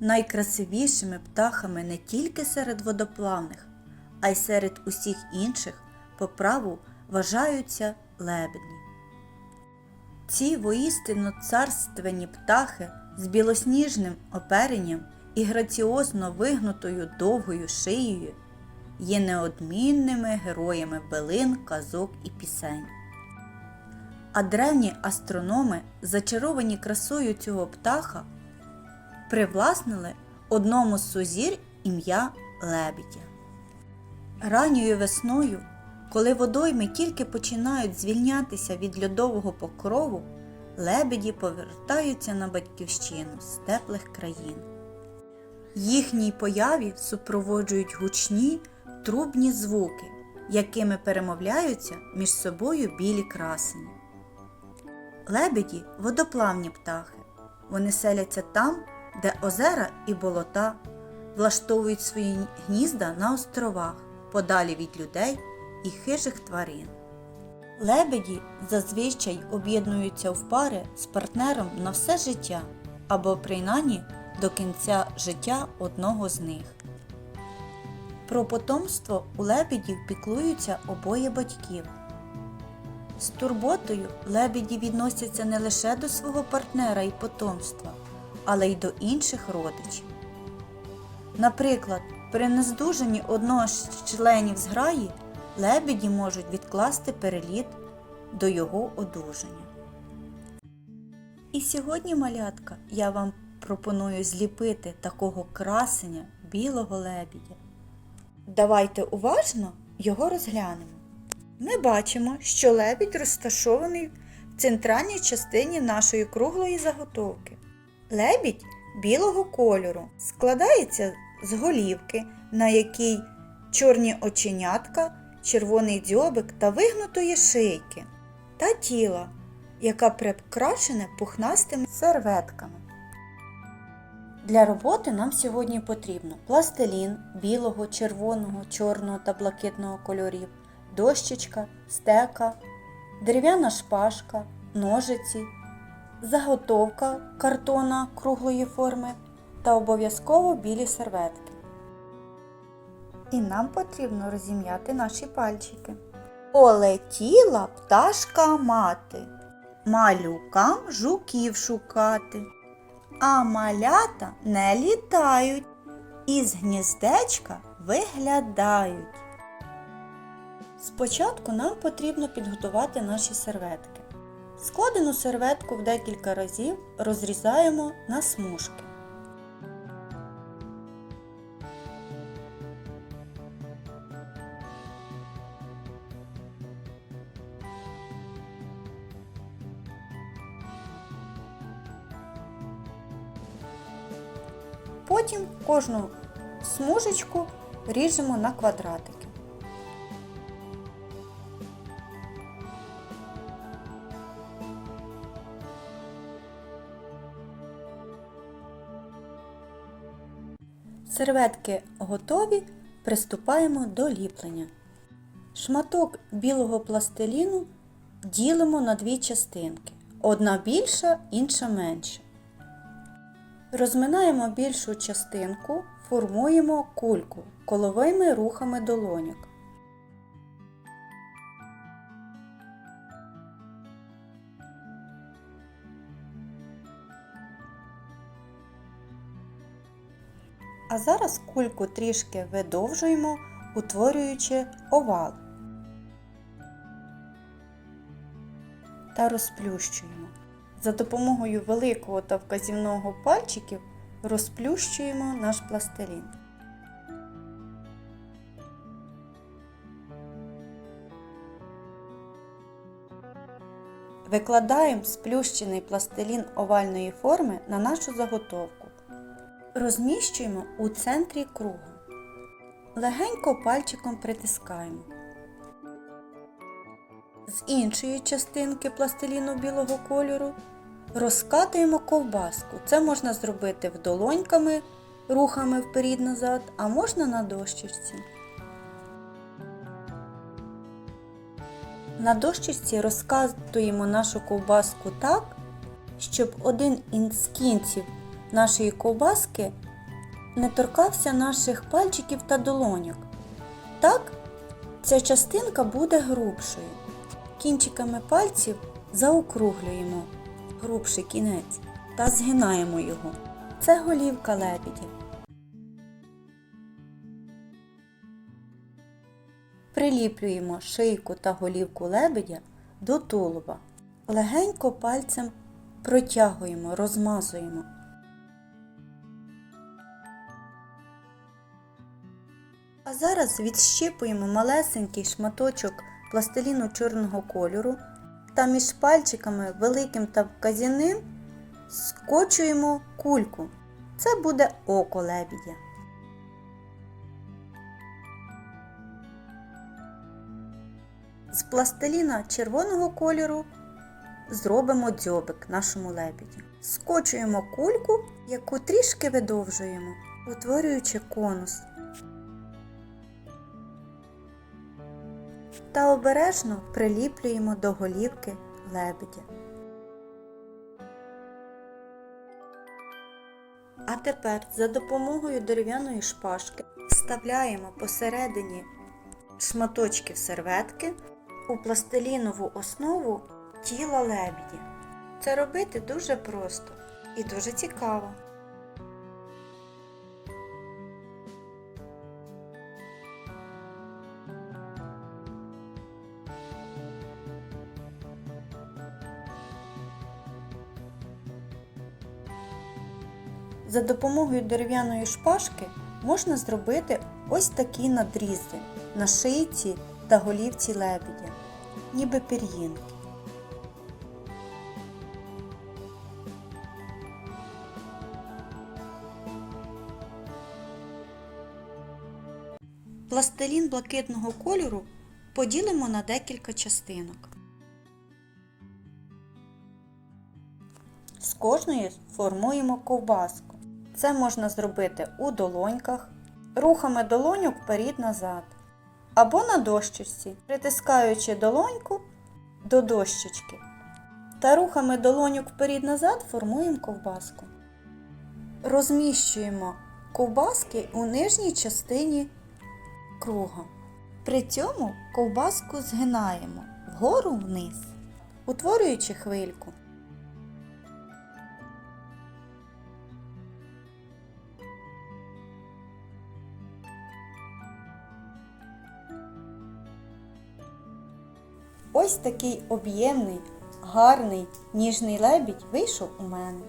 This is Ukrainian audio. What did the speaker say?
найкрасивішими птахами не тільки серед водоплавних, а й серед усіх інших по праву вважаються лебеді. Ці воістину царственні птахи з білосніжним оперенням і граціозно вигнутою довгою шиєю є неодмінними героями билин, казок і пісень. А древні астрономи, зачаровані красою цього птаха, привласнили одному з сузір ім'я лебідя. Ранньою весною, коли водойми тільки починають звільнятися від льодового покрову, лебеді повертаються на батьківщину з теплих країн. Їхній появі супроводжують гучні трубні звуки, якими перемовляються між собою білі красені. Лебеді водоплавні птахи. Вони селяться там, де озера і болота, влаштовують свої гнізда на островах, подалі від людей і хижих тварин. Лебеді зазвичай об'єднуються в пари з партнером на все життя або принаймні до кінця життя одного з них. Про потомство у лебедів піклуються обоє батьків. З турботою лебеді відносяться не лише до свого партнера і потомства, але й до інших родичів. Наприклад, при нездужанні одного з членів зграї лебеді можуть відкласти переліт до його одужання. І сьогодні, малятка, я вам пропоную зліпити такого красення білого лебідя. Давайте уважно його розглянемо. Ми бачимо, що лебідь розташований в центральній частині нашої круглої заготовки. Лебідь білого кольору складається з голівки, на якій чорні оченятка, червоний дзьобик та вигнутої шийки, та тіла, яка прикрашене пухнастими серветками. Для роботи нам сьогодні потрібно пластилін білого, червоного, чорного та блакитного кольорів, дощечка, стека, дерев'яна шпажка, ножиці, заготовка картона круглої форми та обов'язково білі серветки. І нам потрібно розім'яти наші пальчики. Полетіла пташка мати, малюкам жуків шукати. А малята не літають, із гніздечка виглядають. Спочатку нам потрібно підготувати наші серветки. Складену серветку в декілька разів розрізаємо на смужки. Потім кожну смужечку ріжемо на квадратики. Серветки готові, приступаємо до ліплення. Шматок білого пластиліну ділимо на дві частинки. Одна більша, інша менша. Розминаємо більшу частинку, формуємо кульку коловими рухами долоньок. А зараз кульку трішки видовжуємо, утворюючи овал та розплющуємо. За допомогою великого та вказівного пальчиків розплющуємо наш пластилін. Викладаємо сплющений пластилін овальної форми на нашу заготовку. Розміщуємо у центрі круга. Легенько пальчиком притискаємо. З іншої частинки пластиліну білого кольору розкатуємо ковбаску. Це можна зробити в долоньками, рухами вперід-назад, а можна на дощечці. На дощечці розкатуємо нашу ковбаску так, щоб один із кінців нашої ковбаски не торкався наших пальчиків та долоньок. Так, ця частинка буде грубшою. Кінчиками пальців заокруглюємо грубший кінець та згинаємо його. Це голівка лебідя. Приліплюємо шийку та голівку лебедя до тулуба. Легенько пальцем протягуємо, розмазуємо. Зараз відщіпуємо малесенький шматочок пластиліну чорного кольору та між пальчиками великим та вказівним скочуємо кульку. Це буде око лебідя. З пластиліна червоного кольору зробимо дзьобик нашому лебеді. Скочуємо кульку, яку трішки видовжуємо, утворюючи конус. Та обережно приліплюємо до голівки лебедя. А тепер за допомогою дерев'яної шпажки вставляємо посередині шматочків серветки у пластилінову основу тіла лебідя. Це робити дуже просто і дуже цікаво. За допомогою дерев'яної шпажки можна зробити ось такі надрізи на шийці та голівці лебедя, ніби пір'їнки. Пластилін блакитного кольору поділимо на декілька частинок. З кожної формуємо ковбаску. Це можна зробити у долоньках, рухами долоньок вперід-назад. Або на дощечці, притискаючи долоньку до дощечки. Та рухами долоньок вперід-назад формуємо ковбаску. Розміщуємо ковбаски у нижній частині круга. При цьому ковбаску згинаємо вгору вниз, утворюючи хвильку. Ось такий об'ємний, гарний, ніжний лебідь вийшов у мене.